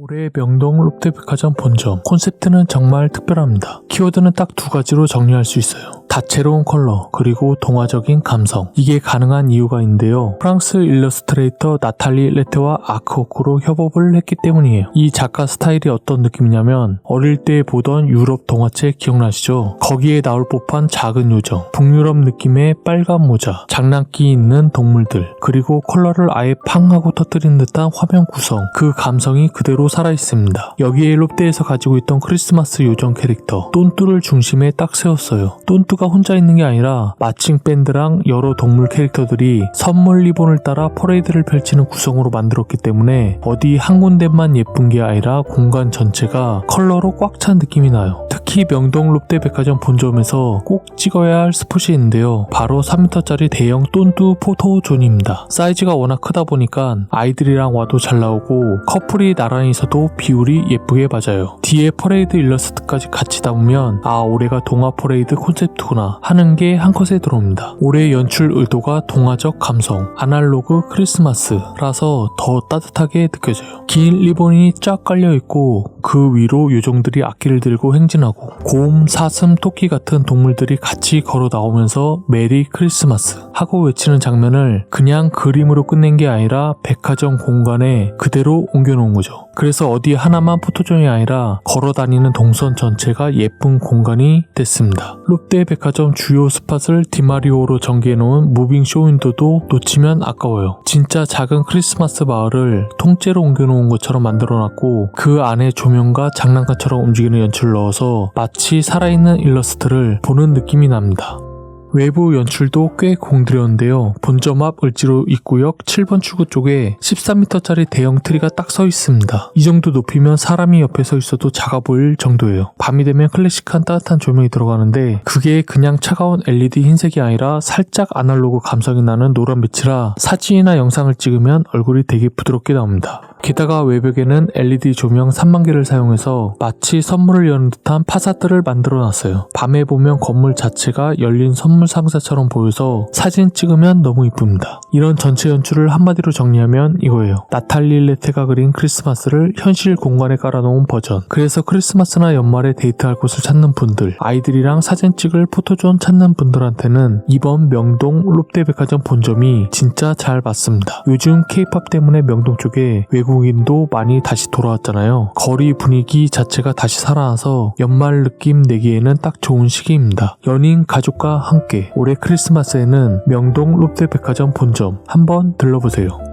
올해 명동 롯데백화점 본점 콘셉트는 정말 특별합니다. 키워드는 딱 두 가지로 정리할 수 있어요. 다채로운 컬러 그리고 동화적인 감성 이게 가능한 이유가 있는데요. 프랑스 일러스트레이터 나탈리 레테와 아크호크로 협업을 했기 때문이에요. 이 작가 스타일이 어떤 느낌이냐면 어릴 때 보던 유럽 동화책 기억나시죠? 거기에 나올 법한 작은 요정, 북유럽 느낌의 빨간 모자, 장난기 있는 동물들 그리고 컬러를 아예 팡 하고 터뜨린 듯한 화면 구성 그 감성이 그대로 살아있습니다. 여기에 롯데에서 가지고 있던 크리스마스 요정 캐릭터 똔뚜를 중심에 딱 세웠어요. 똔뚜 가 혼자 있는 게 아니라 마칭 밴드랑 여러 동물 캐릭터들이 선물 리본을 따라 퍼레이드를 펼치는 구성으로 만들었기 때문에 어디 한 군데만 예쁜 게 아니라 공간 전체가 컬러로 꽉 찬 느낌이 나요. 특히 명동 롯데백화점 본점에서 꼭 찍어야 할 스폿이 있는데요. 바로 3m짜리 대형 똔뚜 포토존입니다. 사이즈가 워낙 크다 보니까 아이들이랑 와도 잘 나오고 커플이 나란히 있어도 비율이 예쁘게 맞아요. 뒤에 퍼레이드 일러스트까지 같이 담으면 아 올해가 동화 퍼레이드 콘셉트구나 하는 게 한 컷에 들어옵니다. 올해 연출 의도가 동화적 감성, 아날로그 크리스마스라서 더 따뜻하게 느껴져요. 긴 리본이 쫙 깔려 있고 그 위로 요정들이 악기를 들고 행진하고 곰, 사슴, 토끼 같은 동물들이 같이 걸어 나오면서 메리 크리스마스 하고 외치는 장면을 그냥 그림으로 끝낸 게 아니라 백화점 공간에 그대로 옮겨놓은 거죠. 그래서 어디 하나만 포토존이 아니라 걸어 다니는 동선 전체가 예쁜 공간이 됐습니다. 롯데 백화점 주요 스팟을 디마리오로 전개해 놓은 무빙 쇼윈도도 놓치면 아까워요. 진짜 작은 크리스마스 마을을 통째로 옮겨 놓은 것처럼 만들어 놨고 그 안에 조명과 장난감처럼 움직이는 연출을 넣어서 마치 살아있는 일러스트를 보는 느낌이 납니다. 외부 연출도 꽤 공들였는데요. 본점 앞 을지로 입구역 7번 출구 쪽에 13m짜리 대형 트리가 딱 서 있습니다. 이 정도 높이면 사람이 옆에 서 있어도 작아 보일 정도예요. 밤이 되면 클래식한 따뜻한 조명이 들어가는데 그게 그냥 차가운 LED 흰색이 아니라 살짝 아날로그 감성이 나는 노란 빛이라 사진이나 영상을 찍으면 얼굴이 되게 부드럽게 나옵니다. 게다가 외벽에는 LED 조명 3만 개를 사용해서 마치 선물을 여는 듯한 파사들을 만들어 놨어요. 밤에 보면 건물 자체가 열린 선물 상자처럼 보여서 사진 찍으면 너무 이쁩니다. 이런 전체 연출을 한마디로 정리하면 이거예요. 나탈리 레테가 그린 크리스마스를 현실 공간에 깔아놓은 버전. 그래서 크리스마스나 연말에 데이트할 곳을 찾는 분들, 아이들이랑 사진 찍을 포토존 찾는 분들한테는 이번 명동 롯데백화점 본점이 진짜 잘 맞습니다. 요즘 케이팝 때문에 명동 쪽에 외국인도 많이 다시 돌아왔잖아요. 거리 분위기 자체가 다시 살아나서 연말 느낌 내기에는 딱 좋은 시기입니다. 연인 가족과 함께 올해 크리스마스에는 명동 롯데백화점 본점 한번 들러보세요.